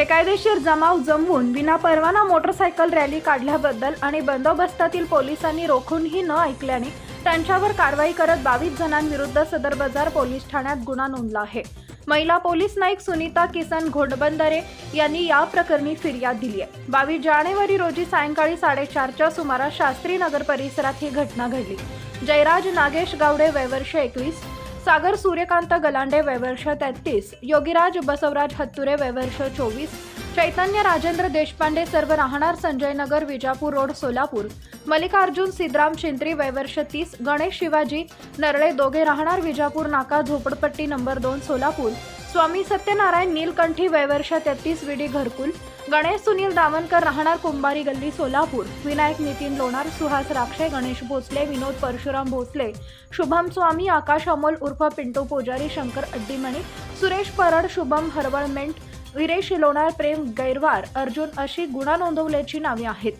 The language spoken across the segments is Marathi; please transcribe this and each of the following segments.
बेकायदेशीर जमाव जमवून विनापरवाना मोटरसायकल रॅली काढल्याबद्दल आणि बंदोबस्तातील पोलिसांनी रोखूनही न ऐकल्याने त्यांच्यावर कारवाई करत बावीस जणांविरुद्ध सदर बाजार पोलीस ठाण्यात गुन्हा नोंदला आहे. महिला पोलीस नाईक सुनीता किसन घोडबंदरे यांनी या प्रकरणी फिर्याद दिली आहे. बावीस जानेवारी रोजी सायंकाळी साडेचारच्या सुमारास शास्त्री नगर परिसरात ही घटना घडली. जयराज नागेश गावडे वयवर्ष एकवीस सागर सूर्यकांत गलांडे वयवर्ष तेहतीस योगीराज बसवराज हत्तुरे वयवर्ष चोवीस चैतन्य राजेंद्र देशपांडे सर्व राहणार संजयनगर विजापूर रोड सोलापूर. मल्लिकार्जुन सिद्धराम शिंत्री वयवर्ष तीस गणेश शिवाजी नरळे दोघे राहणार विजापूर नाका झोपडपट्टी नंबर दोन सोलापूर. स्वामी सत्यनारायण नीलकंठी वयवर्ष तेहतीस विडी घरकुल. गणेश सुनील दावणकर राहणार कुंभारी गल्ली सोलापूर. विनायक नितीन लोणार सुहास राक्षे गणेश भोसले विनोद परशुराम भोसले. शुभम स्वामी आकाश अमोल उर्फ पिंटू पुजारी शंकर अड्डीमणी. सुरेश परड शुभम हरवळ मेंट. विरेश लोणार प्रेम गैरवार अर्जुन अशी गुन्हा नोंदवल्याची नावे आहेत.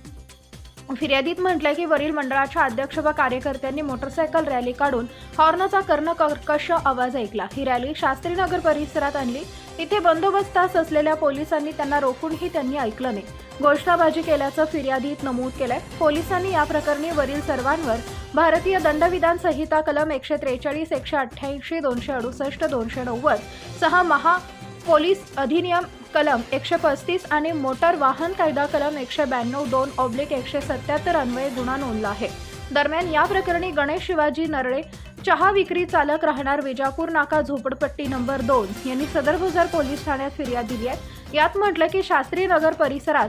फिर्यादीत म्हटलंय की वरील मंडळाच्या अध्यक्ष व कार्यकर्त्यांनी मोटरसायकल रॅली काढून हॉर्नचा कर्णकर्कश आवाज ऐकला. ही रॅली शास्त्रीनगर परिसरात आणली. इथे बंदोबस्तास असलेल्या पोलिसांनी त्यांना रोखूनही त्यांनी ऐकलं नाही. घोषणाबाजी केल्याचं फिर्यादीत नमूद केलंय. पोलिसांनी या प्रकरणी वरील सर्वांवर भारतीय दंडविधान संहिता कलम एकशे त्रेचाळीस एकशे अठ्ठ्याऐंशी दोनशे अडुसष्ट दोनशे नव्वद सहा महा पोलीस अधिनियम कलम एकशे पस्तीस आणि मोटार वाहन कायदा कलम एकशे ब्याण्णव दोन ऑब्लिक एकशे सत्याहत्तर अन्वये गुन्हा नोंदला आहे. दरम्यान या प्रकरणी गणेश शिवाजी नरळे चहा विक्री चालक राहणार विजापूर नाका झोपडपट्टी नंबर दोन यांनी सदर गुजर पोलीस ठाण्यात फिर्याद दिली आहे. यात म्हटलं की शास्त्री नगर परिसरात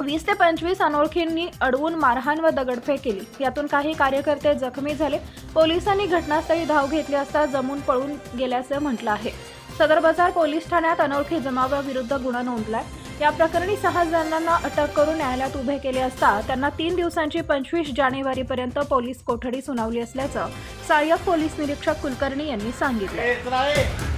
वीस ते पंचवीस अनोळखींनी अडवून मारहाण व दगडफेक केली. यातून काही कार्यकर्ते जखमी झाले. पोलिसांनी घटनास्थळी धाव घेतली असता जमून पळून गेल्याचं म्हटलं आहे. सदर बाजार पोलीस ठाण्यात अनोळखी जमावाविरुद्ध गुन्हा नोंदलाय. या प्रकरणी सहा जणांना अटक करून न्यायालयात उभे केले असता त्यांना तीन दिवसांची पंचवीस जानेवारीपर्यंत पोलीस कोठडी सुनावली असल्याचं सहाय्यक पोलीस निरीक्षक कुलकर्णी यांनी सांगितलं.